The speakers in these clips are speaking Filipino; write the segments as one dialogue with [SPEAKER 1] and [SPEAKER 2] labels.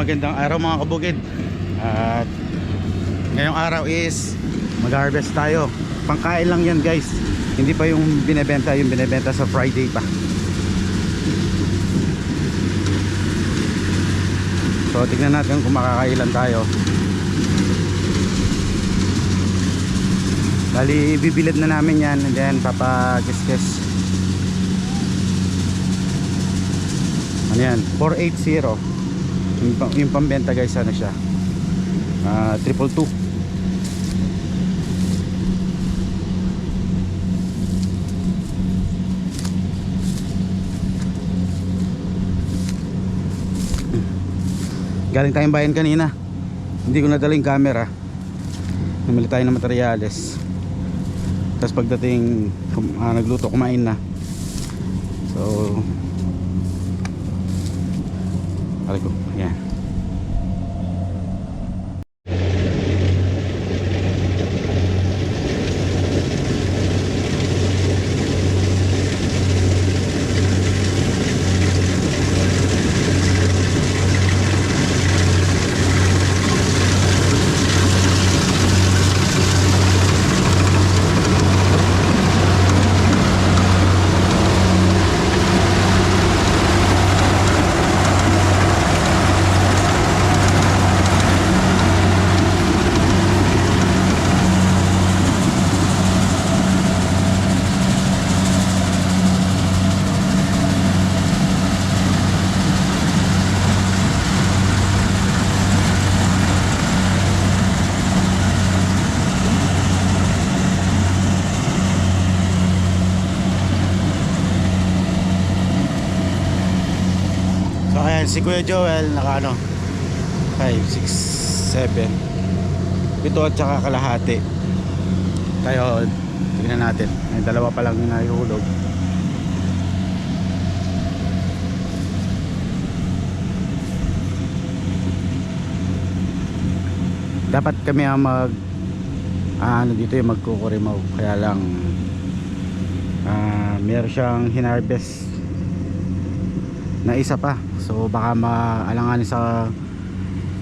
[SPEAKER 1] Magandang araw mga kabukid. At ngayong araw is mag-harvest tayo. Pangkain lang yan guys. Hindi pa yung binebenta Yung binebenta sa Friday pa. So tignan natin kung makakailan tayo. Bali bibilid na namin yan And then papakis-kis Ano yan? 480 yung, yung pambenta guys ano siya? Ah, triple galing tayong bayan kanina. Hindi ko nadala yung camera. Namili tayo ng materyales tapos pagdating kum- ah, nagluto kumain na. So Aray ko, yan. So ayan, si Kuya Joel naka ano 5, 6, 7 Ito at saka kalahati. Tayo, tignan natin. May dalawa pa lang yung nahihulog. Dapat kami ang mag ah, ano dito yung magkukurimaw Kaya lang ah, Meron siyang hinarvest na isa pa so baka maalanganin sa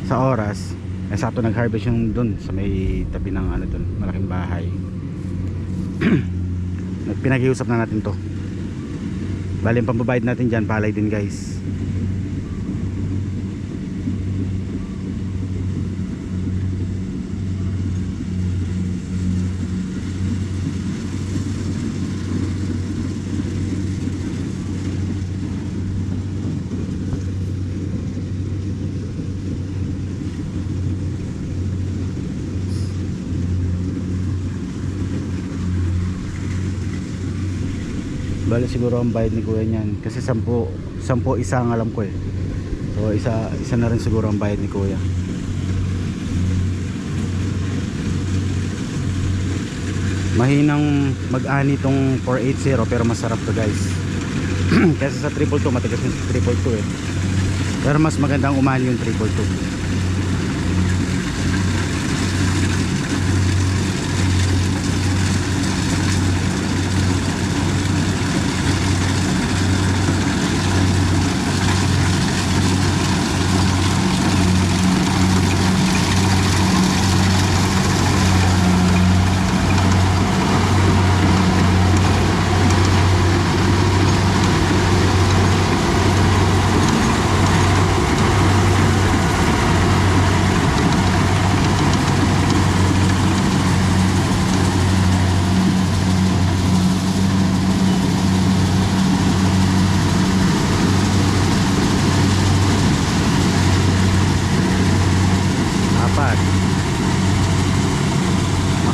[SPEAKER 1] sa oras. Eh sakto nag-harvest yung dun sa may tabi ng ano dun malaking bahay. Pinag-iusap na natin to. Bali yung pambabayad natin dyan palay din guys bali siguro ang bayad ni kuya niyan. Kasi 10 10 isa ang alam ko eh. So isa isa na rin siguro ang bayad ni kuya. Mahinang mag-ani tong 480 pero masarap to guys. Kasi sa 222 matigas yung 222 eh. Pero mas magandang umani yung 222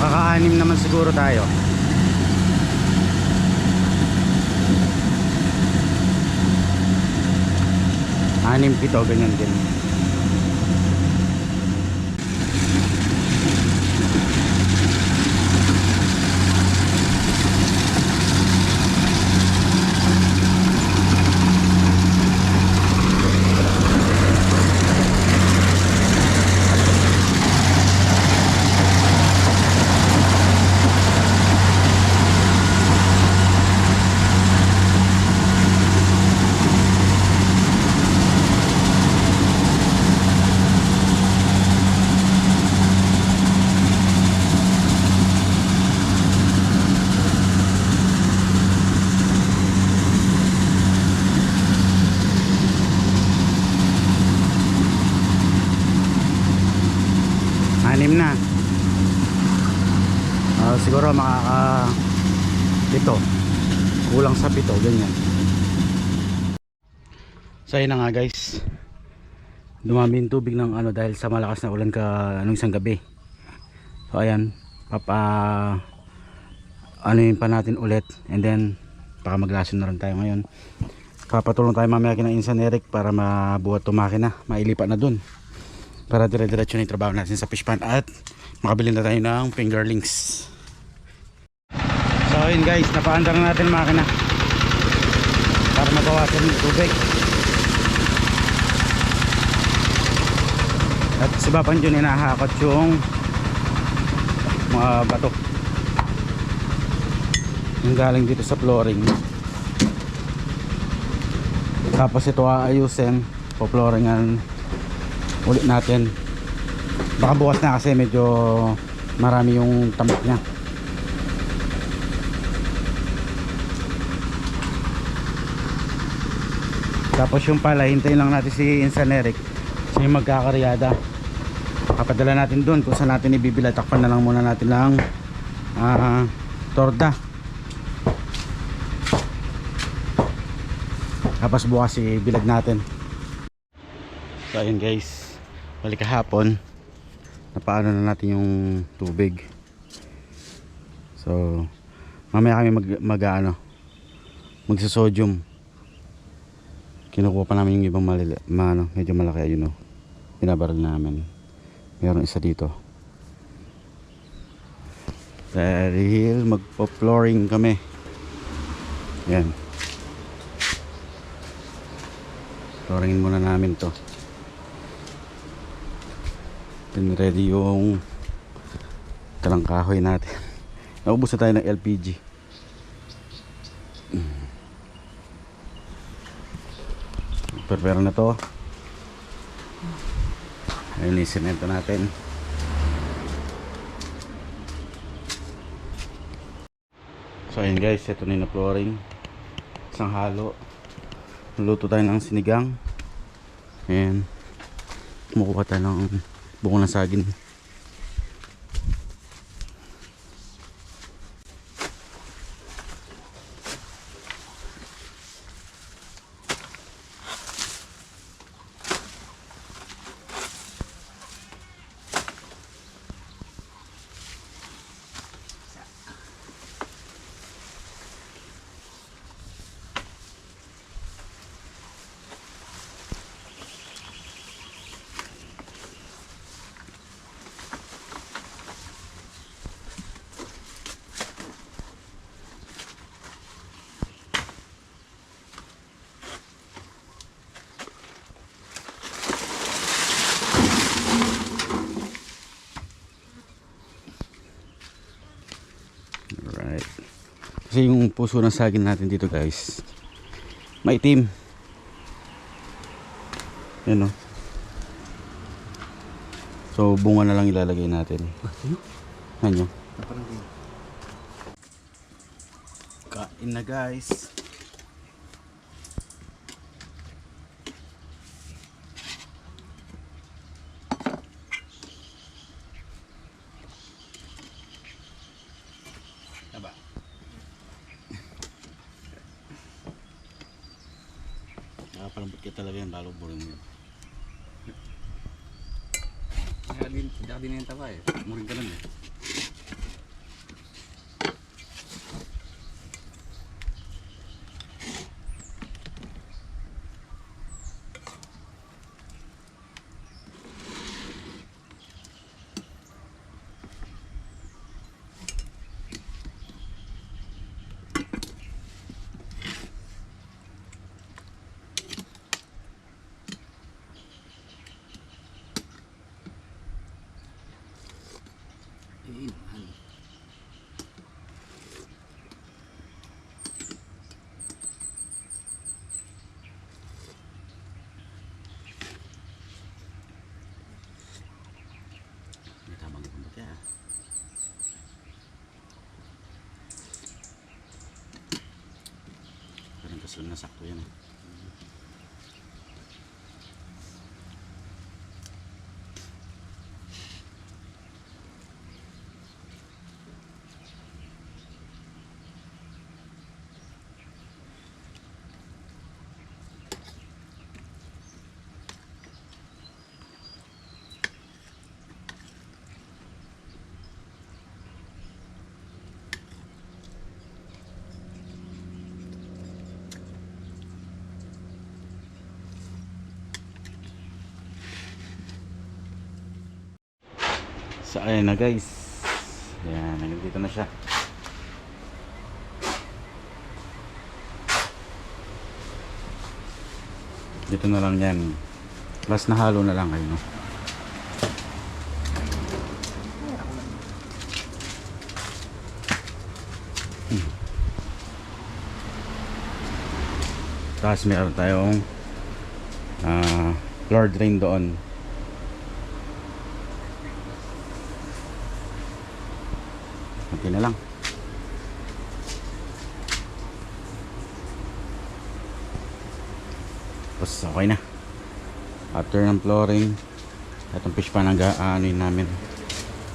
[SPEAKER 1] makaka-anim naman siguro tayo. Anim pito ganyan din Siguro makaka pito. Kulang sa pito, ganyan. So ayun nga guys. Dumami yung tubig ng ano dahil sa malakas na ulan ka anong isang gabi. So ayan, papa ano yun pa natin ulit and then baka maglason na rin tayo ngayon. Papatulong tayo mamaya kina Insan Eric para mabuhat to makina, mailipat na dun. Para dire-diretso na yung trabaho natin sa fish pan at makabili na tayo ng fingerlings. So ayun guys, napaandar na natin makina para mabawasan yung tubig. At si Bapan dyan hinahakot yung mga bato. Yung galing dito sa flooring. Tapos ito aayusin, po-flooringan ulit natin. Baka bukas na kasi medyo marami yung tambak niya. Tapos yung pala, hintayin lang natin si Insan Eric. Siya yung magkakaryada. Kapadala natin doon kung saan natin ibibila. Takpan na lang muna natin ng ah, torda. Tapos bukas ibilag natin. So ayun guys. Balik kahapon. Napaano na natin yung tubig. So mamaya kami mag, mag ano, magsasodium kinukuha pa namin yung ibang malila, ma, ano, medyo malaki ayun o binabaril namin. Meron isa dito. Dahil magpo flooring kami. Yan. Flooringin muna namin to. Then ready yung talang kahoy natin. Naubos na tayo ng LPG prepare na to. Yung semento natin. So ayun guys ito na yung flooring isang halo. Luto tayo ng sinigang. Ayan. Kumukuha tayo ng buko ng saging Alright. Kasi yung puso ng saging natin dito guys, maitim. Yan o. So bunga na lang ilalagay natin. Ano? Kain na guys. Taba. Ka talaga yan, lalo burin mo.
[SPEAKER 2] Kaya din, kaya din yung taba eh.
[SPEAKER 1] Muring ka lang. Eh,
[SPEAKER 2] ano.
[SPEAKER 1] May tamang ipon kaya. Parang kasunod na sakto yan eh. So ayun na guys. Yan, nandito na siya. Dito na lang yan. Last na halo na lang kayo. No? Hmm. Tapos meron tayong ah floor drain doon. Okay na lang. Tapos okay na. After ng flooring, itong fish pan ang yun namin.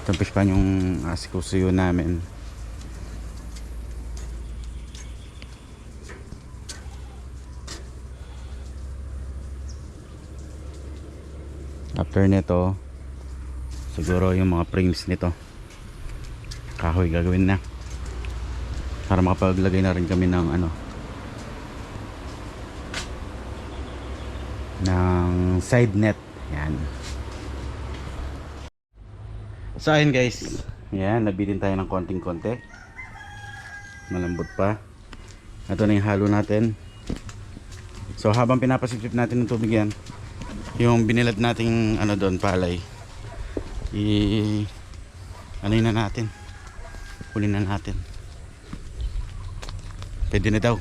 [SPEAKER 1] Itong fish pan yung asikusuyo namin. After nito, siguro yung mga frames nito kahoy gagawin na. Para makapaglagay na rin kami ng ano ng side net. Yan. So ayun guys. Yan nabitin tayo ng konting konti malambot pa. Ito na yung halo natin. So habang pinapasipsip natin ng tubig yan yung binilad nating ano doon palay i ano na natin Kunin na natin. Pwede na daw.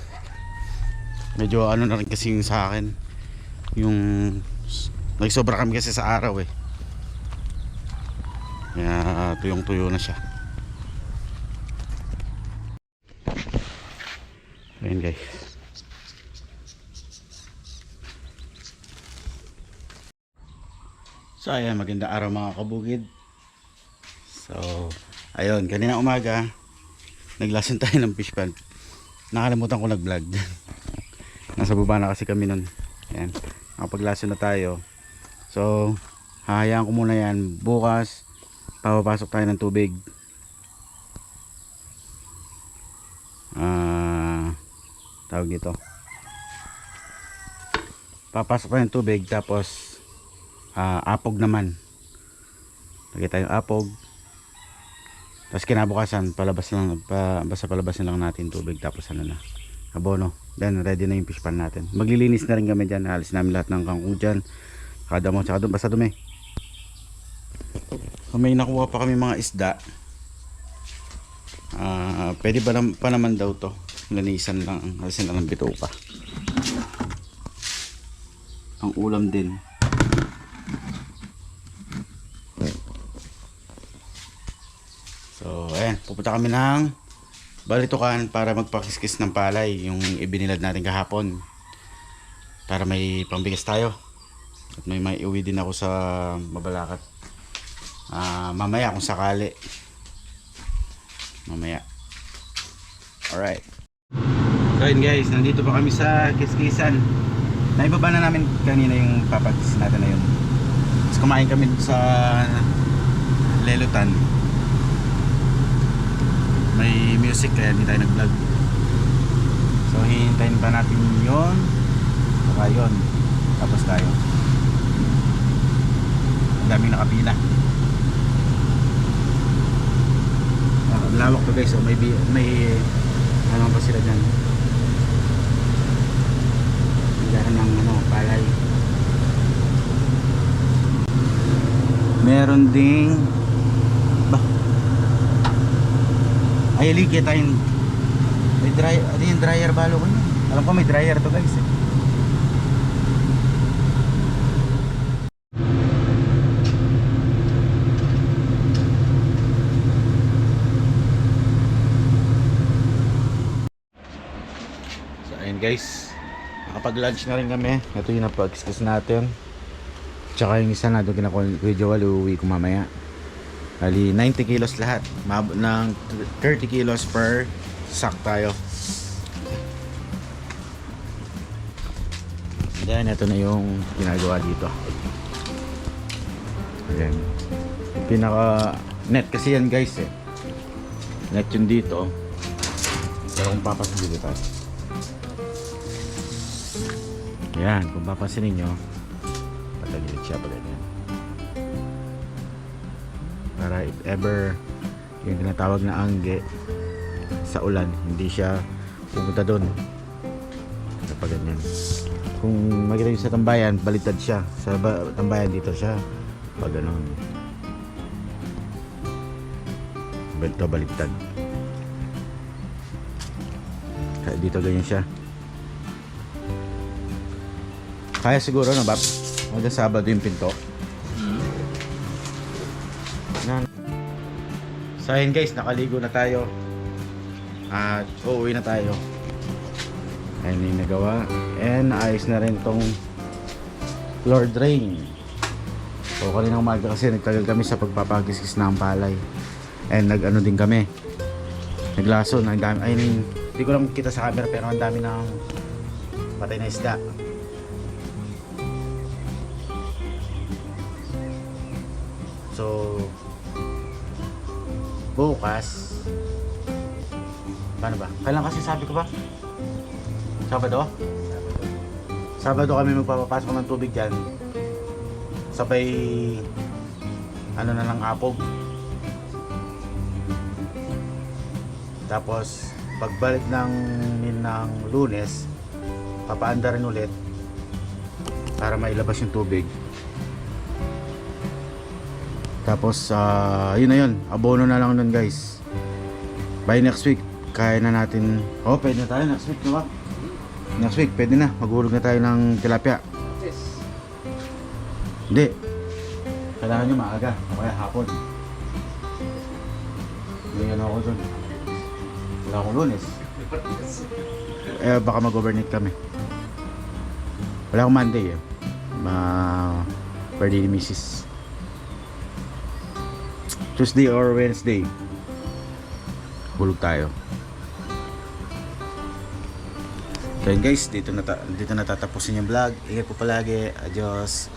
[SPEAKER 1] Medyo ano na rin kasi yung sa akin. Yung nagsobra kami kasi sa araw eh. Kaya tuyong tuyo na siya. Ayan guys. So ayan, maganda araw mga kabukid. So, ayun, kanina umaga, naglasan tayo ng fish pan. Nakalimutan ko nag-vlog. Nasa baba na kasi kami nun. Ayan, nakapaglasan na tayo. So, hahayaan ko muna yan. Bukas, papapasok tayo ng tubig. Ah, tawag dito. Papasok tayo ng tubig, tapos, ah, apog naman. Lagay tayong apog. Tapos kinabukasan, palabas lang, pa, basta palabas na lang natin tubig tapos ano na, abono. Then ready na yung fish pan natin. Maglilinis na rin kami dyan, alis namin lahat ng kangkong dyan. Kada mo, tsaka doon, basta dumi. Kung may nakuha pa kami mga isda, ah pwede pa, nam- pa naman daw to. Lanisan lang, alisin lang ng bituka. Ang ulam din. So, ayan, pupunta kami ng Balitukan para magpakiskis ng palay, yung ibinilad natin kahapon. Para may pambigas tayo. At may may uwi din ako sa Mabalakat. Ah, mamaya kung sakali. Mamaya. Alright. So yun guys, nandito pa kami sa Kiskisan. Naibaba na namin kanina yung papagis natin na yun. Tapos kumain kami sa Lelutan may music kaya hindi tayo nag-vlog. So hihintayin pa natin yon saka yon tapos tayo. Ang daming nakapila. Ah, lawak to guys. So may, may ano pa sila dyan? Tindahan ng ano, palay. Meron ding ba ay, ligya tayong may dry, ano yung dryer balo ko yun. Alam ko may dryer to guys eh. Guys, nakapag-lunch na rin kami. Ito yung napag-discuss natin. Tsaka yung isa na doon kinakuha Kuya Joel, uuwi ko mamaya. Bali, 90 kilos lahat. Mab ng 30 kilos per sack tayo. Then, ito na yung ginagawa dito. Ayan. Pinaka net kasi yan guys eh. Net yun dito. Pero kung papasin dito tayo. Ayan, kung papansinin nyo, patagilid siya pa ganyan. Para if ever yung tinatawag na angge sa ulan hindi siya pumunta doon. Kapag ganyan? Kung makita nyo sa tambayan baliktad siya. Sa ba- tambayan dito siya. Pag ganun. Ito baliktad kaya dito ganyan siya. Kaya siguro no Bab hanggang Sabado yung pinto So ayun guys, nakaligo na tayo. At uuwi na tayo. Ayun yung nagawa. And ayos na rin itong floor drain. So kanina umaga kasi nagtagal kami sa pagpapagiskis ng palay. And nag-ano din kami. Naglaso na ang dami. I mean, hindi ko lang kita sa camera pero ang dami ng patay na isda. Bukas paano ba? Kailan kasi sabi ko ba? Sabado? Sabado kami magpapapasok ng tubig dyan sabay ano na ng apog tapos pagbalik ng ng lunes papaanda rin ulit para mailabas yung tubig tapos ah, yun na yun. Abono na lang nun guys. By next week kaya na natin. Oh pwede na tayo. Next week diba next week pwede na. Maghulog na tayo ng tilapia.
[SPEAKER 2] Yes.
[SPEAKER 1] hindi. Kailangan nyo maaga. O kaya hapon. Hindi ano ako dun. Wala akong lunes. Eh baka mag-overnight kami. Wala akong Monday eh. Ma birthday ni Mrs. Tuesday or Wednesday hulog tayo Kaya guys, dito na, ta- dito na tatapusin yung vlog. Ingat po palagi. Adios.